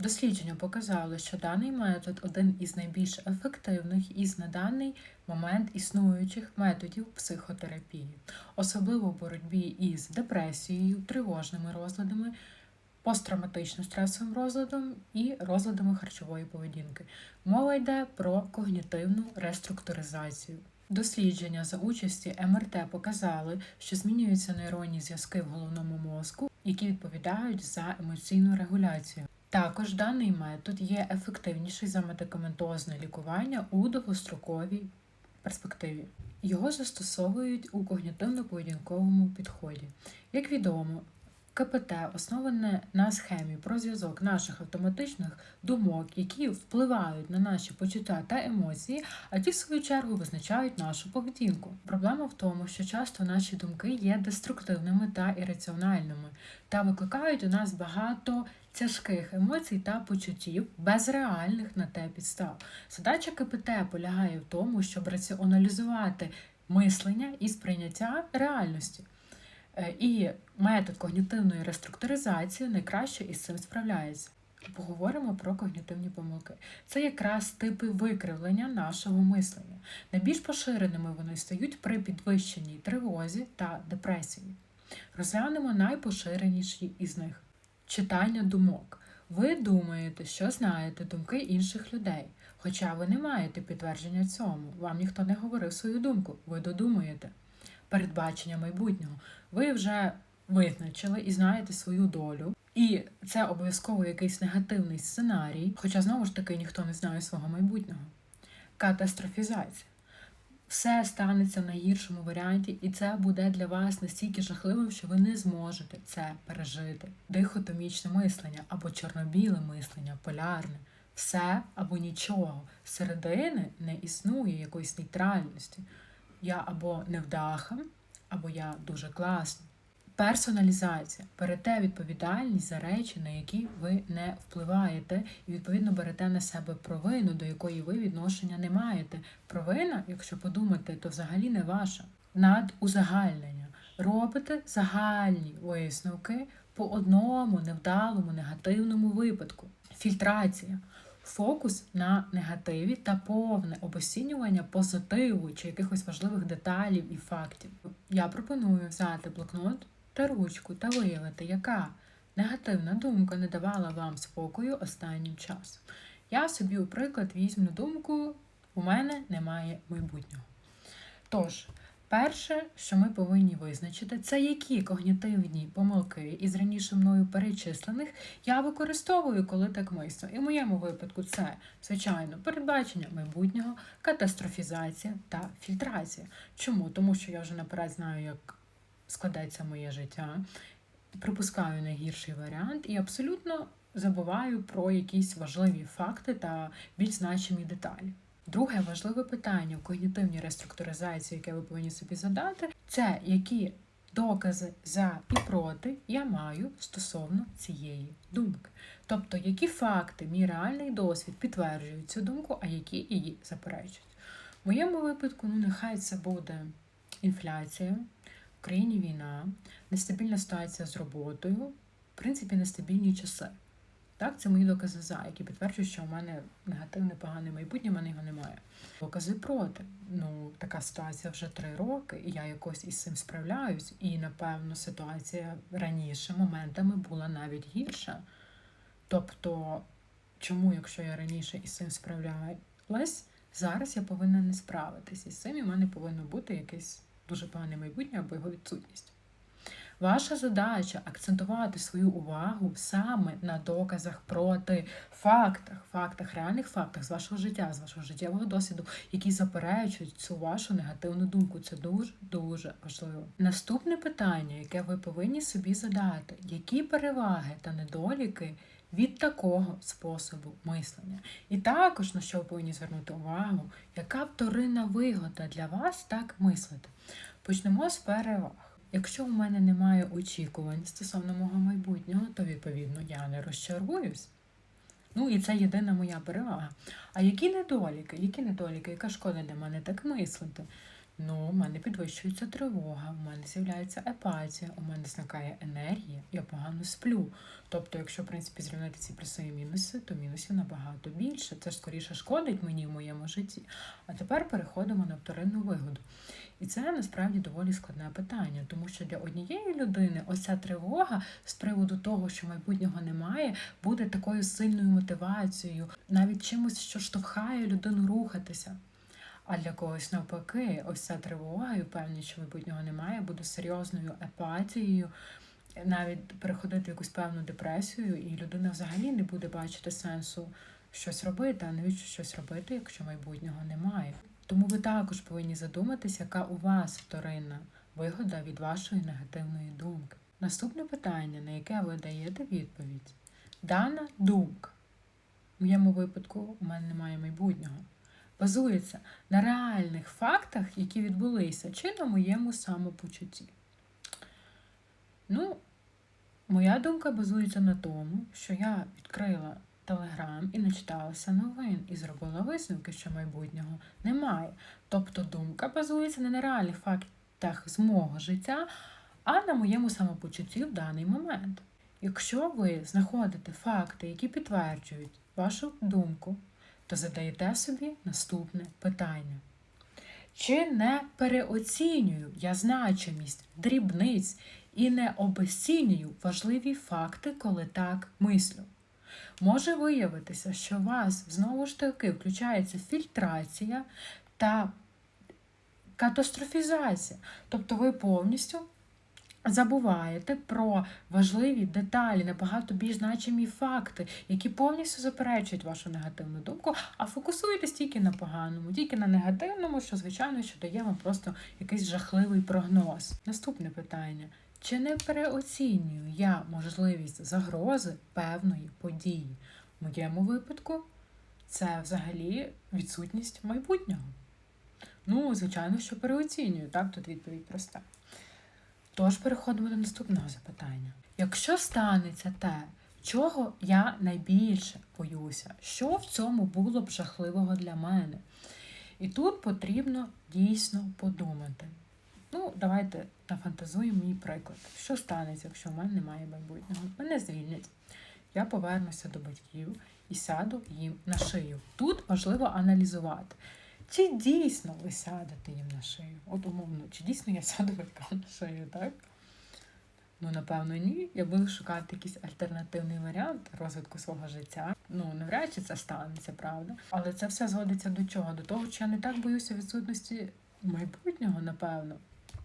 Дослідження показали, що даний метод один із найбільш ефективних із на даний момент існуючих методів психотерапії, особливо в боротьбі із депресією, тривожними розладами, посттравматично-стресовим розладом і розладами харчової поведінки. Мова йде про когнітивну реструктуризацію. Дослідження за участі МРТ показали, що змінюються нейронні зв'язки в головному мозку, які відповідають за емоційну регуляцію. Також даний метод є ефективніший за медикаментозне лікування у довгостроковій перспективі. Його застосовують у когнітивно-поведінковому підході. Як відомо, КПТ основане на схемі про зв'язок наших автоматичних думок, які впливають на наші почуття та емоції, а ті, в свою чергу, визначають нашу поведінку. Проблема в тому, що часто наші думки є деструктивними та ірраціональними та викликають у нас багато тяжких емоцій та почуттів без реальних на те підстав. Задача КПТ полягає в тому, щоб раціоналізувати мислення і сприйняття реальності. Е, І метод когнітивної реструктуризації найкраще із цим справляється. Поговоримо про когнітивні помилки. Це якраз типи викривлення нашого мислення. Найбільш поширеними вони стають при підвищеній тривозі та депресії. Розглянемо найпоширеніші із них: читання думок. Ви думаєте, що знаєте думки інших людей, хоча ви не маєте підтвердження цьому. Вам ніхто не говорив свою думку, ви додумуєте. Передбачення майбутнього. Ви вже визначили і знаєте свою долю, і це обов'язково якийсь негативний сценарій, хоча знову ж таки ніхто не знає свого майбутнього. Катастрофізація. Все станеться в найгіршому варіанті, і це буде для вас настільки жахливим, що ви не зможете це пережити. Дихотомічне мислення або чорно-біле мислення, полярне. Все або нічого. Середини не існує якоїсь нейтральності. Я або невдаха, або я дуже класний. Персоналізація. Берете відповідальність за речі, на які ви не впливаєте, і відповідно берете на себе провину, до якої ви відношення не маєте. Провина, якщо подумати, то взагалі не ваша. Надузагальнення. Робите загальні висновки по одному невдалому негативному випадку. Фільтрація. Фокус на негативі та повне обосінювання позитиву чи якихось важливих деталів і фактів. Я пропоную взяти блокнот та ручку та виявити, яка негативна думка не давала вам спокою останнім часом. Я собі, у приклад, візьму думку: у мене немає майбутнього. Тож, перше, що ми повинні визначити, це які когнітивні помилки із раніше мною перечислених я використовую, коли так мислю. І в моєму випадку це, звичайно, передбачення майбутнього, катастрофізація та фільтрація. Чому? Тому що я вже наперед знаю, як складеться моє життя, припускаю найгірший варіант і абсолютно забуваю про якісь важливі факти та більш значимі деталі. Друге важливе питання в когнітивній реструктуризації, яке ви повинні собі задати, це які докази за і проти я маю стосовно цієї думки. Тобто, які факти, мій реальний досвід підтверджують цю думку, а які її заперечують. В моєму випадку, ну нехай це буде інфляція, в країні війна, нестабільна ситуація з роботою, в принципі, нестабільні часи. Так, це мої докази за, які підтверджують, що у мене негативне, погане майбутнє, в мене його немає. Докази проти. Ну, така ситуація вже три роки, і я якось із цим справляюсь. І, напевно, ситуація раніше моментами була навіть гірша. Тобто, чому, якщо я раніше із цим справлялась, зараз я повинна не справитись із цим, і в мене повинно бути якесь дуже погане майбутнє або його відсутність. Ваша задача акцентувати свою увагу саме на доказах проти фактах, фактах, реальних фактах з вашого життя, з вашого життєвого досвіду, які заперечують цю вашу негативну думку. Це дуже дуже важливо. Наступне питання, яке ви повинні собі задати, які переваги та недоліки від такого способу мислення. І також на що ви повинні звернути увагу, яка вторинна вигода для вас так мислити. Почнемо з переваг. Якщо у мене немає очікувань стосовно мого майбутнього, то відповідно я не розчаруюсь. Ну і це єдина моя перевага. А які недоліки? Які недоліки? Яка шкода для мене так мислити? Ну, у мене підвищується тривога, у мене з'являється епатія, у мене зникає енергія, я погано сплю. Тобто, якщо в принципі зрівняти ці плюси і мінуси, то мінусів набагато більше. Це ж скоріше шкодить мені в моєму житті. А тепер переходимо на вторинну вигоду. І це насправді доволі складне питання, тому що для однієї людини ось ця тривога з приводу того, що майбутнього немає, буде такою сильною мотивацією, навіть чимось, що штовхає людину рухатися. А для когось навпаки, ось ця тривога і впевненість, що майбутнього немає, буде серйозною епатією, навіть переходити в якусь певну депресію, і людина взагалі не буде бачити сенсу щось робити, а навіщо щось робити, якщо майбутнього немає. Тому ви також повинні задуматися, яка у вас вторинна вигода від вашої негативної думки. Наступне питання, на яке ви даєте відповідь. Дана думка. В моєму випадку у мене немає майбутнього. Базується на реальних фактах, які відбулися, чи на моєму самопочутті. Ну, моя думка базується на тому, що я відкрила Телеграм і начиталася новин і зробила висновки, що майбутнього немає. Тобто думка базується не на реальних фактах з мого життя, а на моєму самопочутті в даний момент. Якщо ви знаходите факти, які підтверджують вашу думку, то задаєте собі наступне питання. Чи не переоцінюю я значимість дрібниць і не обесцінюю важливі факти, коли так мислю? Може виявитися, що у вас знову ж таки включається фільтрація та катастрофізація. Тобто ви повністю забуваєте про важливі деталі, набагато більш значимі факти, які повністю заперечують вашу негативну думку, а фокусуєтесь тільки на поганому, тільки на негативному, що, звичайно, що дає вам просто якийсь жахливий прогноз. Наступне питання. Чи не переоцінюю я можливість загрози певної події? В моєму випадку це взагалі відсутність майбутнього. Ну, звичайно, що переоцінюю, так, тут відповідь проста. Тож переходимо до наступного запитання. Якщо станеться те, чого я найбільше боюся, що в цьому було б жахливого для мене? І тут потрібно дійсно подумати. Ну, давайте нафантазуємо мій приклад. Що станеться, якщо в мене немає майбутнього? Мене звільнять. Я повернуся до батьків і сяду їм на шию. Тут важливо аналізувати, чи дійсно ви сядете їм на шию. От умовно, чи дійсно я сяду батькам на шию, так? Ну, напевно, ні. Я буду шукати якийсь альтернативний варіант розвитку свого життя. Ну, навряд чи це станеться, правда. Але це все згодиться до чого? До того, що я не так боюся відсутності майбутнього, напевно.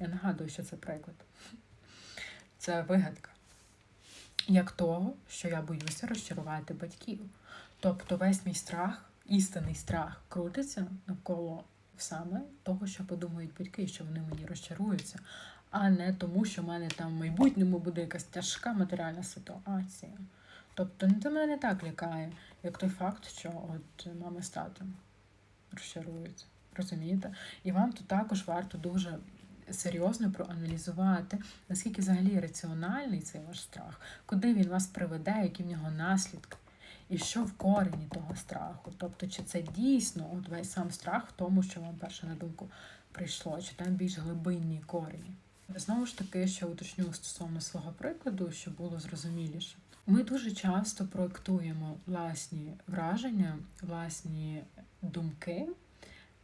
Я нагадую, що це приклад. Це вигадка. Як того, що я боюся розчарувати батьків. Тобто весь мій страх, істинний страх, крутиться навколо саме того, що подумають батьки, що вони мені розчаруються, а не тому, що в мене там в майбутньому буде якась тяжка матеріальна ситуація. Тобто це мене не так лякає, як той факт, що от мама з татом розчаруються. Розумієте? І вам тут також варто дуже серйозно проаналізувати, наскільки взагалі раціональний цей ваш страх, куди він вас приведе, які в нього наслідки, і що в корені того страху. Тобто, чи це дійсно от весь сам страх в тому, що вам перше на думку прийшло, чи там більш глибинні корені. Знову ж таки, що уточню стосовно свого прикладу, щоб було зрозуміліше. Ми дуже часто проектуємо власні враження, власні думки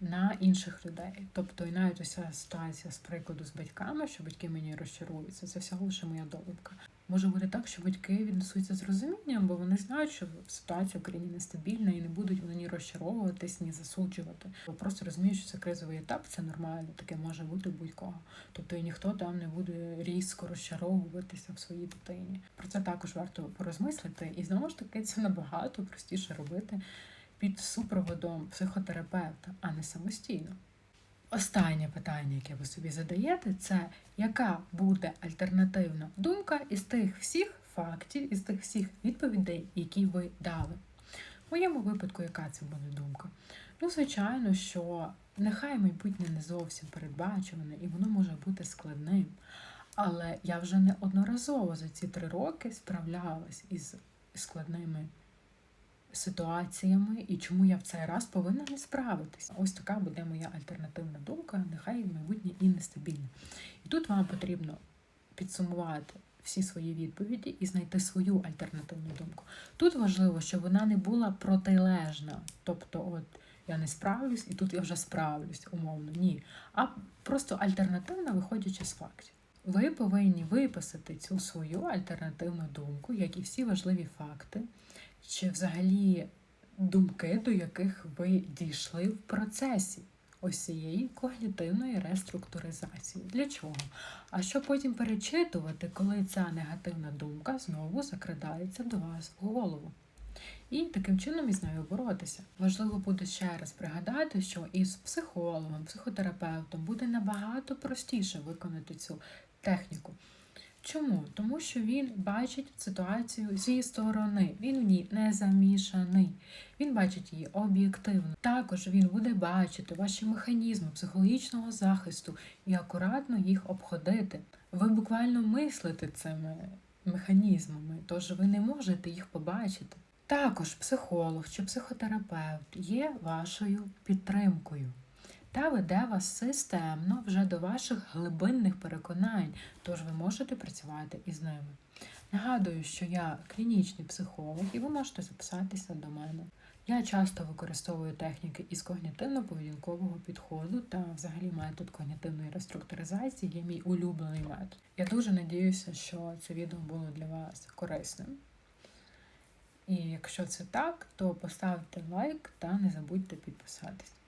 на інших людей. Тобто, і навіть уся ситуація з прикладу з батьками, що батьки мені розчаруються, це всього лише моя домивка. Може бути так, що батьки віднесуться з розумінням, бо вони знають, що ситуація в країні нестабільна і не будуть вони ні розчаровуватись, ні засуджувати. Бо просто розуміють, що це кризовий етап, це нормально, таке може бути будь-кого. Тобто і ніхто там не буде різко розчаровуватися в своїй дитині. Про це також варто порозмислити, і знову ж таки це набагато простіше робити під супроводом психотерапевта, а не самостійно. Останнє питання, яке ви собі задаєте, це яка буде альтернативна думка із тих всіх фактів, із тих всіх відповідей, які ви дали. В моєму випадку, яка це буде думка? Ну, звичайно, що нехай майбутнє не зовсім передбачуване, і воно може бути складним. Але я вже неодноразово за ці три роки справлялась із складними ситуаціями і чому я в цей раз повинна не справитися. Ось така буде моя альтернативна думка, нехай майбутнє і нестабільне. І тут вам потрібно підсумувати всі свої відповіді і знайти свою альтернативну думку. Тут важливо, щоб вона не була протилежна. Тобто, от я не справлюсь, і тут я вже справлюсь, умовно. Ні. А просто альтернативна, виходячи з фактів. Ви повинні виписати цю свою альтернативну думку, як і всі важливі факти, чи взагалі думки, до яких ви дійшли в процесі ось цієї когнітивної реструктуризації. Для чого? А щоб потім перечитувати, коли ця негативна думка знову закрадається до вас в голову. І таким чином із нею боротися. Важливо буде ще раз пригадати, що із психологом, психотерапевтом буде набагато простіше виконати цю техніку. Чому? Тому що він бачить ситуацію зі сторони, він в ній не замішаний, він бачить її об'єктивно. Також він буде бачити ваші механізми психологічного захисту і акуратно їх обходити. Ви буквально мислите цими механізмами, тож ви не можете їх побачити. Також психолог чи психотерапевт є вашою підтримкою та веде вас системно вже до ваших глибинних переконань, тож ви можете працювати із ними. Нагадую, що я клінічний психолог, і ви можете записатися до мене. Я часто використовую техніки із когнітивно-поведінкового підходу та взагалі метод когнітивної реструктуризації є мій улюблений метод. Я дуже надіюся, що це відео було для вас корисним. І якщо це так, то поставте лайк та не забудьте підписатись.